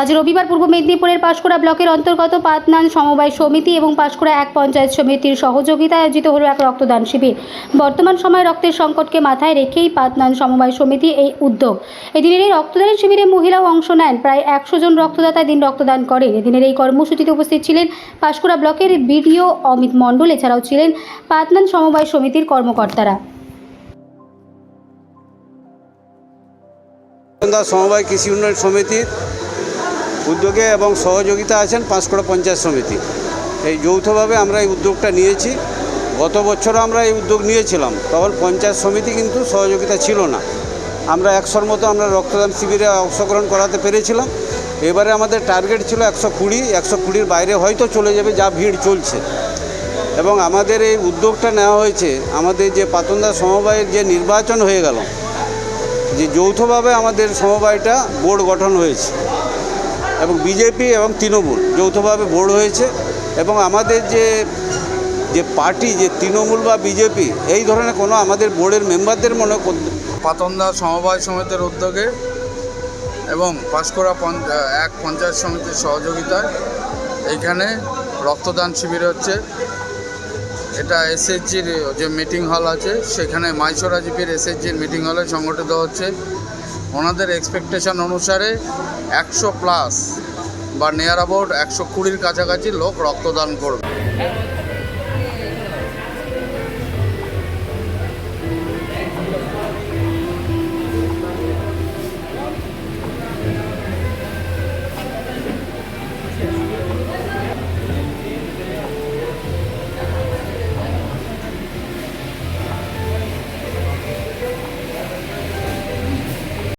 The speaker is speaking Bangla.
আজ রবিবার পূর্ব মেদিনীপুরের পাঁশকুড়া ব্লকের অন্তর্গত পাতনান সমবায় সমিতি এবং পাঁশকুড়া এক পঞ্চায়েত সমিতির সহযোগিতায় আয়োজিত হলো এক রক্তদান শিবির। বর্তমান সময়ে রক্তের সংকটকে মাথায় রেখেই পাতনান সমবায় সমিতি এই উদ্যোগ। এদিনের এই রক্তদানের শিবিরে মহিলাও অংশ নেন। প্রায় একশো জন রক্তদাতা দিন রক্তদান করেন। এদিনের এই কর্মসূচিতে উপস্থিত ছিলেন পাঁশকুড়া ব্লকের বিডিও অমিত মণ্ডল, এছাড়াও ছিলেন পাতনান সমবায় সমিতির কর্মকর্তারা। সমবায় কৃষি উন্নয়ন সমিতির উদ্যোগে এবং সহযোগিতা আছেন পাঁশকুড়া পঞ্চায়েত সমিতি। এই যৌথভাবে আমরা এই উদ্যোগটা নিয়েছি। গত বছরও আমরা এই উদ্যোগ নিয়েছিলাম। তখন পঞ্চায়েত সমিতি কিন্তু সহযোগিতা ছিল না। আমরা একশোর মতো আমরা রক্তদান শিবিরে অংশগ্রহণ করাতে পেরেছিলাম। এবারে আমাদের টার্গেট ছিল একশো কুড়ি। একশো কুড়ির বাইরে হয়তো চলে যাবে, যা ভিড় চলছে। এবং আমাদের এই উদ্যোগটা নেওয়া হয়েছে। আমাদের যে পাতন্দা সমবায়ের যে নির্বাচন হয়ে গেল, যে যৌথভাবে আমাদের সমবায়টা বোর্ড গঠন হয়েছে। এবং বিজেপি এবং তৃণমূল যৌথভাবে বোর্ড হয়েছে এবং আমাদের যে যে পার্টি, যে তৃণমূল বা বিজেপি, এই ধরনের কোনো আমাদের বোর্ডের মেম্বারদের মনে পাতন্দা সমবায় সমিতির উদ্যোগে এবং পাঁশকুড়া এক পঞ্চায়েত সমিতির সহযোগিতায় এইখানে রক্তদান শিবির হচ্ছে। এটা এসএসজির যে মিটিং হল আছে, সেখানে মাইসোরা জিপির এসএসজির মিটিং হলে সংগঠিত হচ্ছে। ওনাদের এক্সপেকটেশন অনুসারে একশো প্লাস বা নিয়ার অ্যাবাউট একশো কুড়ির কাছাকাছি লোক রক্তদান করবে।